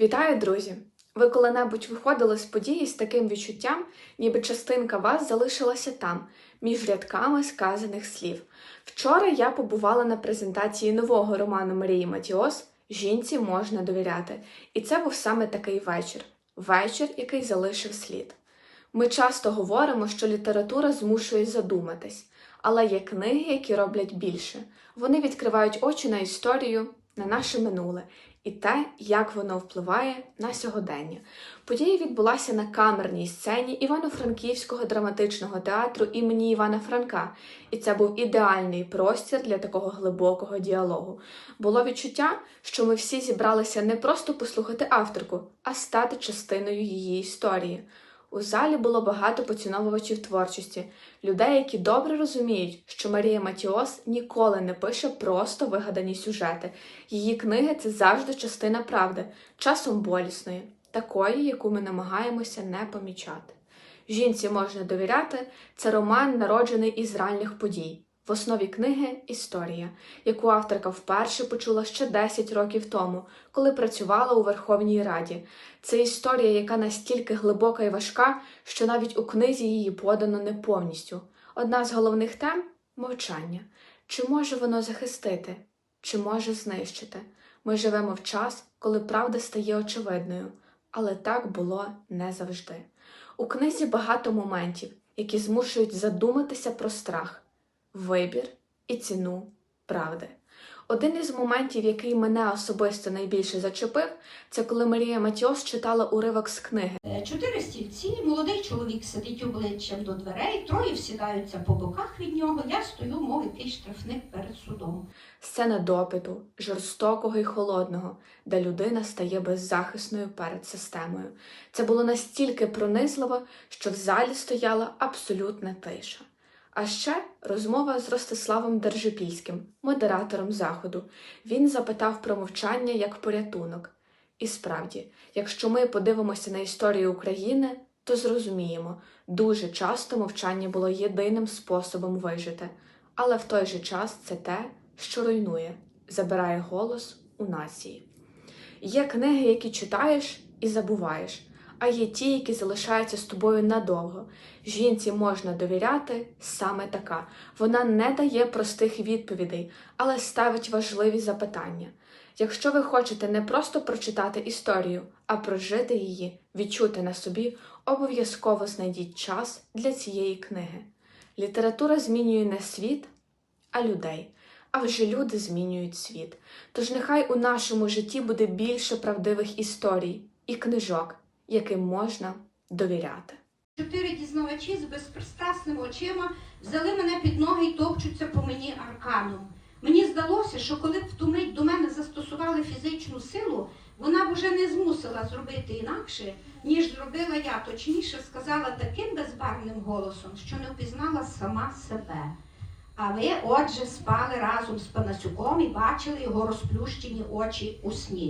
Вітаю, друзі! Ви коли-небудь виходили з події з таким відчуттям, ніби частинка вас залишилася там, між рядками сказаних слів. Вчора я побувала на презентації нового роману Марії Матіос Жінці можна довіряти. І це був саме такий вечір вечір, який залишив слід. Ми часто говоримо, що література змушує задуматись, але є книги, які роблять більше. Вони відкривають очі на історію, на наше минуле і те, як воно впливає на сьогодення. Подія відбулася на камерній сцені Івано-Франківського драматичного театру імені Івана Франка, і це був ідеальний простір для такого глибокого діалогу. Було відчуття, що ми всі зібралися не просто послухати авторку, а стати частиною її історії. У залі було багато поціновувачів творчості, людей, які добре розуміють, що Марія Матіос ніколи не пише просто вигадані сюжети. Її книги це завжди частина правди, часом болісної, такої, яку ми намагаємося не помічати. Жінці можна довіряти це роман, народжений із реальних подій. В основі книги історія, яку авторка вперше почула ще 10 років тому, коли працювала у Верховній Раді. Це історія, яка настільки глибока і важка, що навіть у книзі її подано не повністю. Одна з головних тем мовчання. Чи може воно захистити, чи може знищити? Ми живемо в час, коли правда стає очевидною, але так було не завжди. У книзі багато моментів, які змушують задуматися про страх вибір і ціну правди. Один із моментів, який мене особисто найбільше зачепив, це коли Марія Матіос читала уривок з книги. Е, Чотири стільці, молодий чоловік сидить обличчям до дверей, троє всідаються по боках від нього. Я стою, мов якийсь штрафник перед судом. Сцена допиту, жорстокого і холодного, де людина стає беззахисною перед системою. Це було настільки пронизливо, що в залі стояла абсолютна тиша. А ще розмова з Ростиславом Держипільським, модератором заходу. Він запитав про мовчання як порятунок. І справді, якщо ми подивимося на історію України, то зрозуміємо, дуже часто мовчання було єдиним способом вижити, але в той же час це те, що руйнує, забирає голос у нації. Є книги, які читаєш і забуваєш, а є ті, які залишаються з тобою надовго. Жінці можна довіряти саме така. Вона не дає простих відповідей, але ставить важливі запитання. Якщо ви хочете не просто прочитати історію, а прожити її, відчути на собі, обов'язково знайдіть час для цієї книги. Література змінює не світ, а людей. А вже люди змінюють світ. Тож нехай у нашому житті буде більше правдивих історій і книжок, яким можна довіряти. Чотири дізнавачі з безпристрасними очима взяли мене під ноги і топчуться по мені арканом. Мені здалося, що коли б в ту мить до мене застосували фізичну силу, вона б уже не змусила зробити інакше, ніж зробила я, точніше сказала таким безбарвним голосом, що не впізнала сама себе. А ви, отже, спали разом з Панасюком і бачили його розплющені очі у сні.